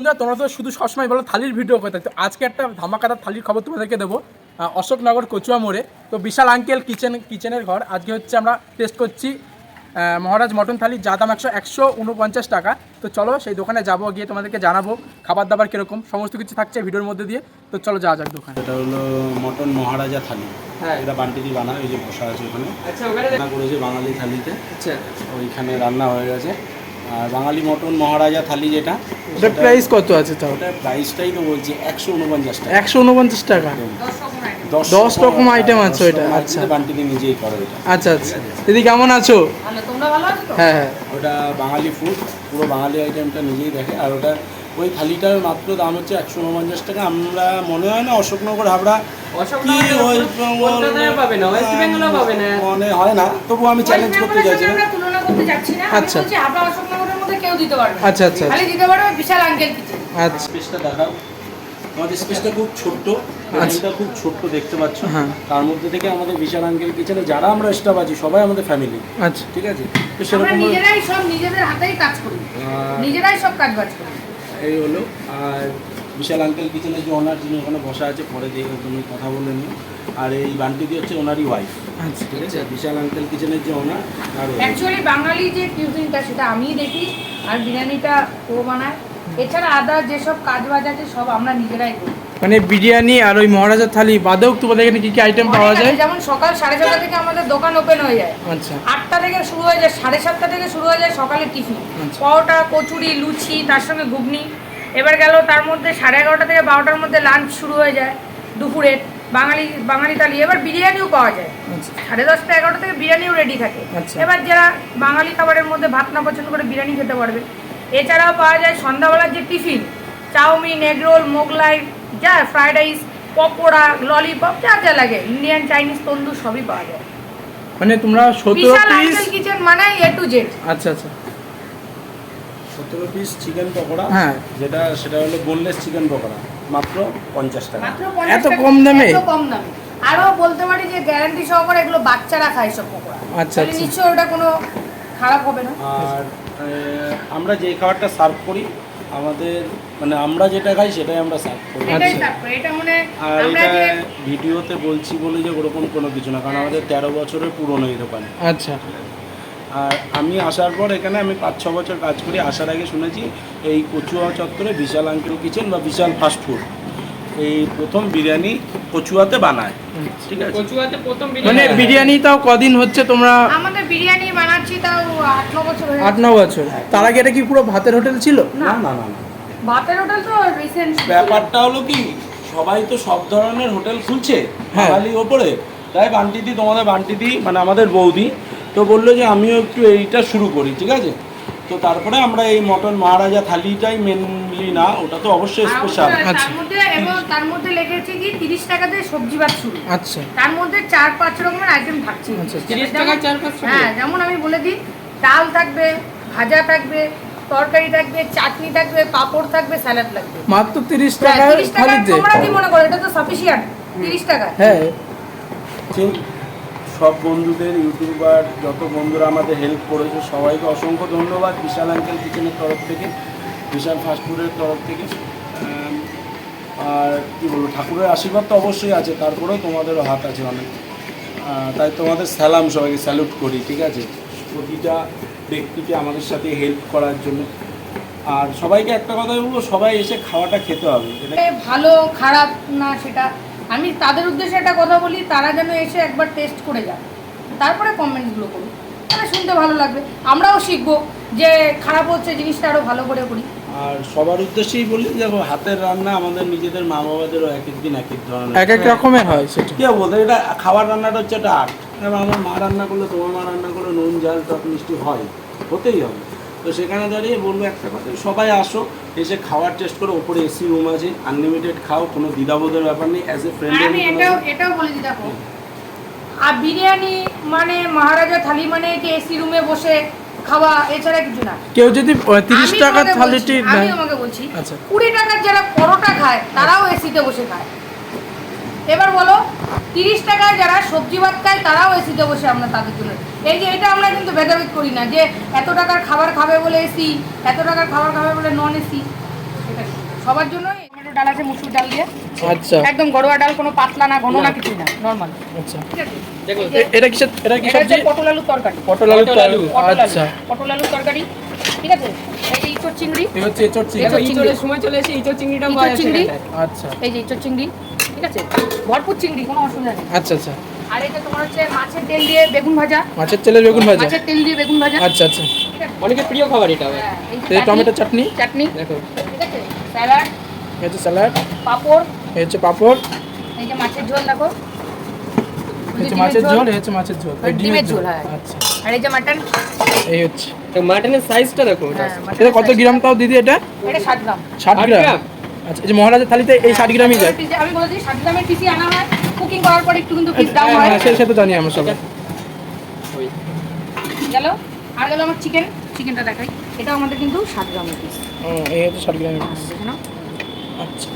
বন্ধুরা তোমরা তো শুধু সবসময় বলো থালির ভিডিও করতে। তো আজকে একটা ধামাকাদার থালির খবর তোমাদেরকে দেবো। অশোকনগর কচুয়া মোড়ে। তো বিশাল আঙ্কেল কিচেন কিচেনের ঘর। আজকে হচ্ছে আমরা টেস্ট করছি মহারাজ মটন থালি যা দাম একশো একশো উনপঞ্চাশ টাকা। তো চলো সেই দোকানে যাব গিয়ে তোমাদেরকে জানাব খাবার দাবার কীরকম সমস্ত কিছু থাকছে ভিডিওর মধ্যে দিয়ে। তো চলো যাওয়া যাক দোকানে। এটা হলো মটন মহারাজা থালি। হ্যাঁ। এটা বান্টিদি বানায় ওই যে বসা আছে ওখানে। আচ্ছা ওখানে করেছে বাঙালি থালিতে। আচ্ছা। ওইখানে রান্না হয়ে গেছে। আর বাঙালি মটন মহারাজা থালি যেটা ওটার প্রাইস কত আছে তাও? ওটার প্রাইসটাই তো বলছি একশো উনপঞ্চাশ টাকা। একশো উনপঞ্চাশ টাকা? দশ রকম আইটেম আছে ওইটা, আচ্ছা। বান্টিতে নিজেই করে ওইটা আচ্ছা আচ্ছা। দিদি কেমন আছো? ভালো তোমরা ভালো আছো হ্যাঁ হ্যাঁ। ওটা বাঙালি ফুড পুরো বাঙালি আইটেমটা নিজেই দেখে আর ওটা ওই থালিটার মাত্র দাম হচ্ছে একশো উনপঞ্চাশ টাকা। আমরা মনে হয় না অশোকনগর হাবড়া কি ওয়েস্ট বেঙ্গল মনে হয় না তবু আমি চ্যালেঞ্জ করতে চাইছি বেঙ্গলের না সঙ্গে আমরা তুলনা করতে যাচ্ছি না। আমি আচ্ছা। বলছি হাবড়া অশোকনগরের মধ্যে কেউ দিতে পারবে না। আচ্ছা আচ্ছা খালি দিতে পারবে বিশাল আঙ্কেল আচ্ছা। স্পেসটা দেখাও। আমাদের স্পেসটা খুব ছোট্ট এটা খুব ছোট্ট দেখতে পাচ্ছ। হ্যাঁ। তার মধ্যে থেকে আমাদের বিশাল আঙ্কেল কিচেনে যারা আমরা স্টাফ আছি সবাই আমাদের ফ্যামিলি আচ্ছা। ঠিক আছে? তো সেরকম নিজেরাই সব নিজেদের হাতেই কাজ করি। নিজেরাই সব কাজ বাজ করি। এই হলো। আর বিশাল আঙ্কেল কিচেনের যে ওনার যিনি ওখানে বসা আছে পরে দিয়ে তুমি কথা বলে নিও। আর এই বান্টিটি হচ্ছে ওনারই ওয়াইফ আচ্ছা। ঠিক আছে? বিশাল আঙ্কেল কিচেনের যে ওনার আর অ্যাকচুয়ালি বাঙালি যে কিউজিনটা সেটা আমিই দেখি আর বিরিয়ানিটা ও বানায়। এছাড়া আদার যেসব কাজ বাজ আছে সব আমরা নিজেরাই করি। মানে বিরিয়ানি আর ওই মহারাজার থালি বাদেও তোমাদের এখানে কি কি আইটেম পাওয়া যায়? যেমন সকাল সাড়ে ছটা থেকে আমাদের দোকান ওপেন হয়ে যায়। আচ্ছা। আটটা থেকে শুরু হয়ে যায় সাড়ে সাতটা থেকে শুরু হয়ে যায় সকালে টিফিন। আচ্ছা। পরোটা কচুরি লুচি তার সঙ্গে ঘুগনি। এবার গেল তার মধ্যে সাড়ে এগারোটা থেকে বারোটার মধ্যে লাঞ্চ শুরু হয়ে যায় দুপুরের বাঙালি বাঙালি থালি। এবার বিরিয়ানিও পাওয়া যায়। আচ্ছা। সাড়ে দশটা এগারোটা থেকে বিরিয়ানিও রেডি থাকে। আচ্ছা। এবার যারা বাঙালি খাবারের মধ্যে ভাত না পছন্দ করে বিরিয়ানি খেতে পারবে। এছাড়াও পাওয়া যায় সন্ধ্যাবেলার যে টিফিন চাউমিন এগরোল মোগলাই যা ফ্রাইড রাইস পকোড়া ললিপপ যা যা লাগে। ইন্ডিয়ান চাইনিজ তন্দুর সবই পাওয়া যায়। মানে তোমরা সতেরো বিশাল পিস কিচেন মানে এ টু জেড আচ্ছা আচ্ছা। সতেরো পিস চিকেন পকোড়া হ্যাঁ। যেটা সেটা হলো বোনলেস চিকেন পকোড়া মাত্র পঞ্চাশ টাকা। মাত্র এত 50 কম দামে? এত কম দামে। আরও বলতে পারি যে গ্যারান্টি সহকারে এগুলো বাচ্চারা খায় সব পকোড়া। আচ্ছা, তাহলে আচ্ছা। নিশ্চয়ই ওটা কোনো খারাপ হবে না। আর আহ, আমরা যে খাবারটা সার্ভ করি আমাদের মানে আমরা যেটা খাই সেটাই আমরা সার্ভ করি। এটাই আচ্ছা। মানে আর আমরা এটা যে ভিডিওতে বলছি বলে যে ওরকম কোনো কিছু না কারণ আমাদের তেরো বছরের পুরনো এই দোকান। আচ্ছা। আর আমি আসার পর এখানে আমি পাঁচ ছ বছর কাজ করি। আসার আগে শুনেছি এই কচুয়া চত্বরে বিশাল আঙ্কেল কিচেন বা বিশাল ফাস্ট ফুড এই প্রথম বিরিয়ানি কচুয়াতে বানায়। ঠিক আছে? কচুয়াতে প্রথম মানে বিরিয়ানি তাও কদিন হচ্ছে তোমরা? আমাদের বিরিয়ানি বানাচ্ছি তাও আট ন বছর হয়ে আট ন বছর। তার আগে এটা কি পুরো ভাতের হোটেল ছিল? না না না। হোটেল তো রিসেন্ট ব্যাপারটা হলো কি সবাই তো সব ধরনের হোটেল খুলছে হ্যাঁ। বাঙালি ওপরে। তাই বান্টিদি তোমাদের বান্টিদি মানে আমাদের বৌদি তো বলল যে আমিও একটু এইটা শুরু করি ঠিক আছে? তো তারপরে আমরা এই মটন মহারাজা থালিটাই মেনলি না ওটা তো অবশ্যই স্পেশাল আচ্ছা। তার মধ্যে এবং তার মধ্যে লেগেছে কি তিরিশ টাকাতে সবজি ভাত শুরু। আচ্ছা। তার মধ্যে চার পাঁচ রকমের আইটেম থাকছে। আচ্ছা, যেমন- হ্যাঁ যেমন আমি বলে দিই ডাল থাকবে ভাজা থাকবে তরকারি থাকবে চাটনি থাকবে পাঁপড় থাকবে স্যালাড লাগবে। মাত্র তিরিশ হ্যাঁ, টাকার 30 টাকা থালিতে তোমরা কি মনে করো? এটা তো সাফিসিয়েন্ট তিরিশ টাকা হ্যাঁ। ঠিক সব বন্ধুদের ইউটিউবার যত বন্ধুরা আমাদের হেল্প করেছে সবাইকে অসংখ্য ধন্যবাদ বিশাল আঙ্কেল কিচেনের তরফ থেকে বিশাল ফাস্টফুডের তরফ থেকে। আর কি বলব ঠাকুরের আশীর্বাদ তো অবশ্যই আছে তারপরেও তোমাদেরও হাত আছে অনেক। তাই তোমাদের সালাম সবাইকে স্যালুট করি ঠিক আছে? প্রতিটা ব্যক্তিকে আমাদের সাথে হেল্প করার জন্য। আর সবাইকে একটা কথা বলব সবাই এসে খাওয়াটা খেতে হবে। এটা ভালো খারাপ না সেটা। আমি তাদের উদ্দেশ্যে একটা কথা বলি তারা যেন এসে একবার টেস্ট করে যান তারপরে কমেন্টসগুলো করুন তাহলে শুনতে ভালো লাগবে। আমরাও শিখব যে খারাপ হচ্ছে জিনিসটা আরও ভালো করে করি। আর সবার উদ্দেশ্যেই বলি দেখো হাতের রান্না আমাদের নিজেদের মা বাবাদেরও এক এক দিন এক এক ধরনের এক এক রকমের হয় সেটা। কি বলতে এটা খাবার রান্নাটা হচ্ছে একটা আর্ট। এবার আমার মা রান্না করলে তোমার মা রান্না করলে নুন ঝাল টক মিষ্টি হয় হতেই হবে। তো সেখানে দাঁড়িয়ে বলব একটা কথা সবাই আসো এসে খাওয়ার টেস্ট করো ওপরে এসি রুম আছে আনলিমিটেড খাও কোনো দ্বিধাবোধের ব্যাপার নেই অ্যাজ এ আর আমি এটাও ফ্রেন্ড এটাও বলে দিই দেখো। আর বিরিয়ানি মানে মহারাজা থালি মানে কি এসি রুমে বসে খাওয়া এছাড়া কিছু না। কেউ যদি তিরিশ আমি টাকার থালিটি বলছি, আমি তোমাকে বলছি আচ্ছা। কুড়ি টাকার যারা পরোটা খায় তারাও এসিতে বসে খায়। এবার বলো তিরিশ টাকায় যারা সবজি ভাত খায় তারাও এসিতে বসে আমরা তাদের জন্য। এই যে এটা আমরা কিন্তু ভেদাভেদ করি না যে এত টাকার খাবার খাবে বলে এসি এত টাকার খাবার খাবে বলে নন এসি সবার জন্য টমেটো ডাল আছে মুসুর ডাল দিয়ে। আচ্ছা। একদম ডাল কোনো পাতলা না ঘন না কিছুই না নর্মাল আচ্ছা। ঠিক আছে? এটা কিসের এটা কি সবজি? পটল আলুর তরকারি। পটল আলু পটল আলু, পটল আলু। আচ্ছা। পটল আলুর তরকারি। ঠিক আছে? এই যে ইঁচড় চিংড়ি। এই হচ্ছে এচোর চিংড়ি। দেখো সময় চলে এসে ইঁচড় চিংড়িটা ইঁচড় চিংড়ি। আচ্ছা। এই যে ইঁচড় চিংড়ি। ঠিক আছে? ভরপুর চিংড়ি কোনো অসুবিধা নেই। আচ্ছা আচ্ছা। আর যে তোমার হচ্ছে মাছের তেল দিয়ে বেগুন ভাজা। মাছের তেলের বেগুন ভাজা? মাছের তেল দিয়ে বেগুন ভাজা। আচ্ছা আচ্ছা। অনেকের প্রিয় খাবার এটা। হ্যাঁ, এই টমেটো চাটনি? চাটনি। দেখো। ঠিক আছে? স্যালাড। এই হচ্ছে স্যালাড। পাঁপড়। এই হচ্ছে পাঁপড়। এই যে মাছের ঝোল দেখো। মাছের ঝোল? এই হচ্ছে মাছের ঝোল। ডিমের ঝোল, হ্যাঁ। আচ্ছা। আর এই যে মাটন? এই হচ্ছে। তো মাটনের সাইজটা দেখো এটা। হ্যাঁ এটা কত গ্রাম তাও দিদি এটা? এটা ষাট গ্রাম। ষাট ষাট গ্রাম। গ্রাম? আচ্ছা যে মহারাজের থালিতে এই ষাট গ্রামই যায় আমি বলেছি ষাট গ্রামের পিসি আনা হয় কুকিং করার পর একটু কিন্তু পিস দাম হ্যাঁ হয়। সে- তো জানি আমরা সবাই। ওই। গেল আর গেল আমার চিকেন চিকেনটা দেখাই। এটা আমাদের কিন্তু ষাট গ্রামের পিস ও, এই হচ্ছে ষাট গ্রামের পিস আচ্ছা।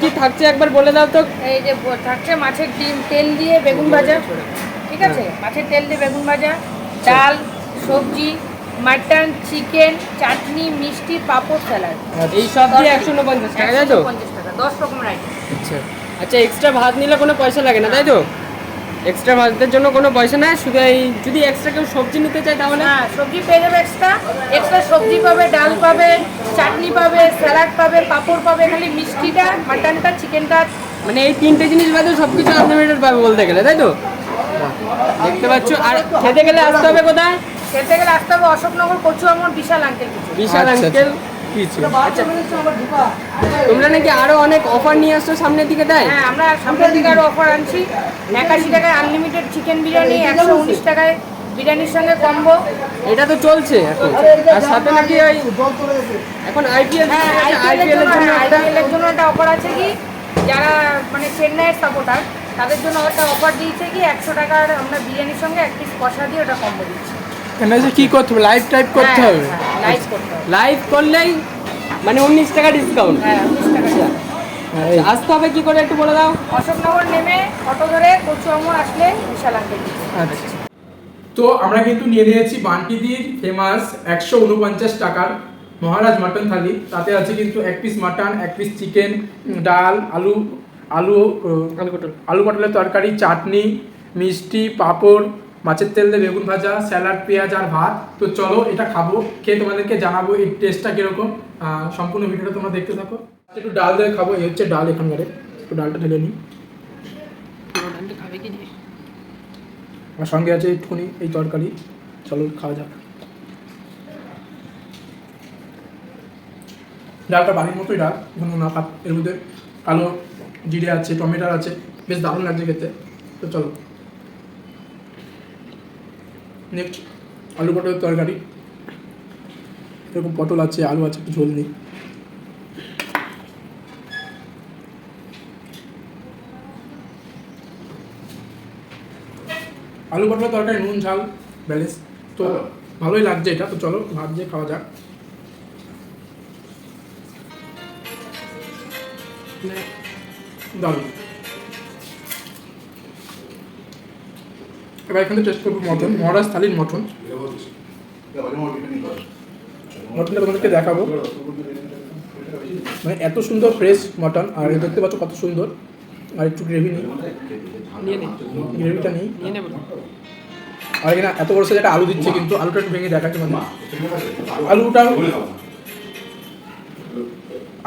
কি থাকছে একবার বলে দাও তো। এই যে থাকছে মাছের ডিম তেল দিয়ে বেগুন ভাজা। ঠিক আছে? মাছের তেল দিয়ে বেগুন ভাজা ডাল সবজি মাটন চিকেন চাটনি মিষ্টি পাঁপড় স্যালাড। এই সব দিয়ে একশো উনপঞ্চাশ টাকা তাই তো? পঞ্চাশ টাকা দশ রকমের আইটেম আচ্ছা। আচ্ছা এক্সট্রা ভাত নিলে কোনো পয়সা লাগে না তাই তো? এক্সট্রা ভাতের জন্য কোনো পয়সা নেই শুধু এই যদি এক্সট্রা কেউ সবজি নিতে চায় তাহলে? হ্যাঁ সবজি পেয়ে যাবে এক্সট্রা এক্সট্রা সবজি পাবে ডাল পাবে চাটনি পাবে স্যালাড পাবে পাঁপড় পাবে খালি মিষ্টিটা মাটনটা চিকেনটা মানে এই তিনটে জিনিস বাদে সব কিছু আনলিমিটেড পাবে বলতে গেলে তাই তো? দেখতে পাচ্ছ আর খেতে গেলে আসতে হবে কোথায়? খেতে গেলে আসতে হবে অশোকনগর কচুয়ামর বিশাল আঙ্কেল কিছু। বিশাল আচ্ছা, আঙ্কেল কি তোমরা নাকি আরও অনেক অফার নিয়ে আসছো সামনের দিকে তাই? হ্যাঁ আমরা সামনের দিকে আরও অফার আনছি। একাশি টাকায় আনলিমিটেড চিকেন বিরিয়ানি একশো উনিশ টাকায় বিরিয়ানির সঙ্গে কম্বো এটা তো চলছে এখন। আর সাথে নাকি ওই এখন আইপিএল হ্যাঁ আইপিএল আইপিএলের এর জন্য একটা আইপিএলের জন্য একটা অফার আছে কি? যারা মানে চেন্নাইয়ের সাপোর্টার তাদের জন্য একটা অফার দিয়েছে কি একশো টাকার আমরা বিরিয়ানির সঙ্গে এক পিস কষা দিয়ে ওটা কম্বো দিচ্ছি। এখানে এসে কি করতে হবে? লাইভ টাইপ করতে হবে? লাইভ করতে হবে। লাইভ করলেই মানে উনিশ টাকা ডিসকাউন্ট হ্যাঁ উনিশ টাকা। হ্যাঁ, এই- আসতে হবে কি করে একটু বলে দাও? অশোকনগর নেমে অটো ধরে কচু কচুয়ামর আসলে বিশাল আচ্ছা। তো আমরা কিন্তু নিয়ে নিয়েছি বান্টিদির ফেমাস একশো উনপঞ্চাশ টাকার মহারাজ মাটন থালি। তাতে আছে কিন্তু এক পিস মাটন এক পিস চিকেন ডাল আলু আলু আলু পটল। আলু পটলের তরকারি চাটনি মিষ্টি পাঁপড় মাছের তেল দিয়ে বেগুন ভাজা স্যালাড পেঁয়াজ আর ভাত। তো চলো এটা খাব খেয়ে তোমাদেরকে জানাব এই টেস্টটা কীরকম। সম্পূর্ণ ভিডিওটা তোমরা দেখতে থাকো। একটু ডাল দিয়ে খাব এই হচ্ছে ডাল এখানকারে। একটু ডালটা ঢেলে নিই খাবে কি দিয়ে আমার সঙ্গে আছে একটুখানি এই তরকারি। চলো খাওয়া যাক। ডালটা বাড়ির মতোই ডাল কোনো না পাত, এর মধ্যে কালো জিরে আছে, টমেটোর আছে, বেশ দারুণ লাগছে খেতে। তো চলো। নেক্সট আলু পটলের তরকারি। এরকম পটল আছে, আলু আছে, একটু ঝোল নেই। আলু পটলের তরকারি নুন ঝাল ব্যালেন্স। তো ভালোই লাগছে এটা তো চলো ভাত দিয়ে খাওয়া যাক। মানে দারুণ। এবার এখানে টেস্ট করব মটন মহারাজ থালির মটন। মটনটা তোমাদেরকে দেখাবো। মানে এত সুন্দর ফ্রেশ মটন আর দেখতে পাচ্ছ কত সুন্দর। আর একটু গ্রেভি নেই। নিয়ে গ্রেভিটা নেই। নিয়ে নেব আর এখানে এত বড় সাইজে একটা আলু দিচ্ছে কিন্তু আলুটা একটু ভেঙে দেখাচ্ছে মানে আলুটা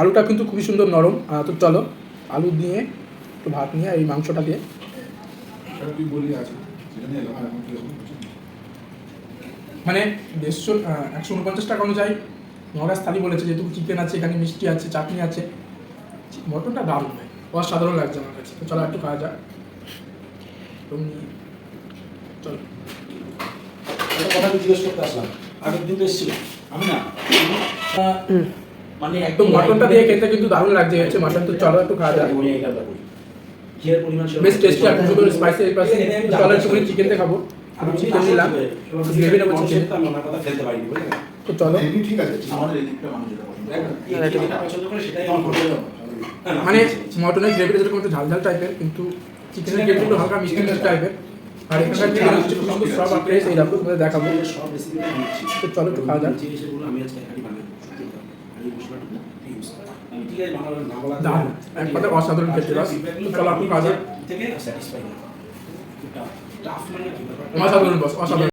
আলুটা কিন্তু খুবই সুন্দর নরম। তো চলো আলু দিয়ে একটু ভাত নিয়ে এই মাংসটা দিয়ে মানে দেড়শো একশো উনপঞ্চাশ টাকা অনুযায়ী মহারাজ থালি বলেছে যেহেতু চিকেন আছে এখানে মিষ্টি আছে চাটনি আছে। মটনটা দারুণ হয়। অসাধারণ লাগছে আমার কাছে। তো চলো একটু খাওয়া যাক। চলো। কথা আমি জিজ্ঞেস করতে আসলাম। আগের দিন তো এসেছিল। আমি না। মানে একদম মটনটা দিয়ে খেতে কিন্তু দারুণ লাগছে হচ্ছে মটন তো চলো একটু খাওয়া যাক। বেশ টেস্টি স্পাইসি চলো একটু চিকেন দিয়ে খাব। আমি চিকেন নিলাম। গ্রেভি নেব চিকেন আমি ওনার কথা ফেলতে পারিনি বুঝলেন তো চলো। ঠিক আছে। আমাদের এই দিকটা মানুষ যেটা পছন্দ করে। যেটা পছন্দ করে সেটাই আমার করতে হবে মানে মটনের গ্রেভিটা যেরকম একটু ঝাল ঝাল টাইপের কিন্তু চিকেনের গ্রেভি একটু হালকা মিষ্টি মিষ্টি টাইপের আর এখানকার চিকেন হচ্ছে খুব সুন্দর সব আর ফ্রেশ এই তোমাদের দেখাবো। সব রেসিপি তো চলো একটু খাওয়া যাক। যে আমি আজকে বানাবো। আর এই করা। আমি ঠিক আছে বাংলা না বলা এক অসাধারণ খেতে রস চলো আপনি থেকে স্যাটিসফাই টাফ মানে অসাধারণ বস অসাধারণ।